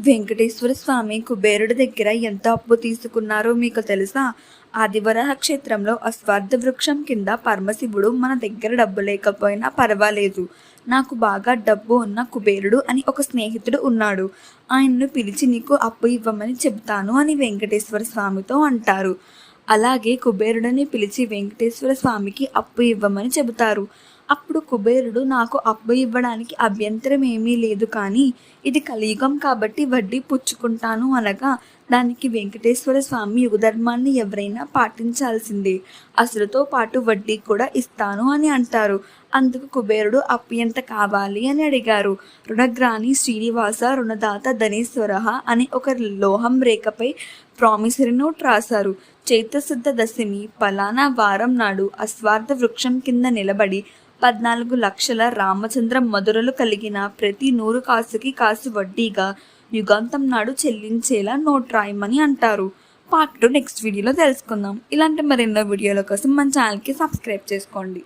వెంకటేశ్వర స్వామి కుబేరుడి దగ్గర ఎంత అప్పు తీసుకున్నారో మీకు తెలుసా? ఆదివరాహ క్షేత్రంలో అశ్వార్థ వృక్షం కింద పరమశివుడు మన దగ్గర డబ్బు లేకపోయినా పర్వాలేదు. నాకు బాగా డబ్బు ఉన్న కుబేరుడు అని ఒక స్నేహితుడు ఉన్నాడు. ఆయన్ను పిలిచి నీకు అప్పు ఇవ్వమని చెప్తాను అని వెంకటేశ్వర స్వామితో అంటారు. అలాగే కుబేరుడిని పిలిచి వెంకటేశ్వర స్వామికి అప్పు ఇవ్వమని చెబుతారు. అప్పుడు కుబేరుడు నాకు అప్పు ఇవ్వడానికి అభ్యంతరం ఏమీ లేదు కానీ ఇది కలియుగం కాబట్టి వడ్డీ పుచ్చుకుంటాను అనగా దానికి వెంకటేశ్వర స్వామి యుగధర్మాన్ని ఎవరైనా పాటించాల్సిందే. అసలుతో పాటు వడ్డీ కూడా ఇస్తాను అని అంటారు. అందుకు కుబేరుడు అప్పు ఎంత కావాలి అని అడిగారు. రుణగ్రాని శ్రీనివాస రుణదాత ధనేశ్వర అని ఒక లోహం రేఖపై ప్రామిసరీ నోట్ రాశారు. చైత్రశుద్ధ దశమి పలానా వారం నాడు అస్వార్థ వృక్షం కింద నిలబడి పద్నాలుగు లక్షల రామచంద్ర మధురలు కలిగిన ప్రతి నూరు కాసుకి కాసు వడ్డీగా యుగాంతం నాడు చెల్లించేలా నోట్ రాయమని అంటారు. పార్ట్ టూ నెక్స్ట్ వీడియోలో తెలుసుకుందాం. ఇలాంటి మరెన్నో వీడియోల కోసం మన ఛానల్కి సబ్స్క్రైబ్ చేసుకోండి.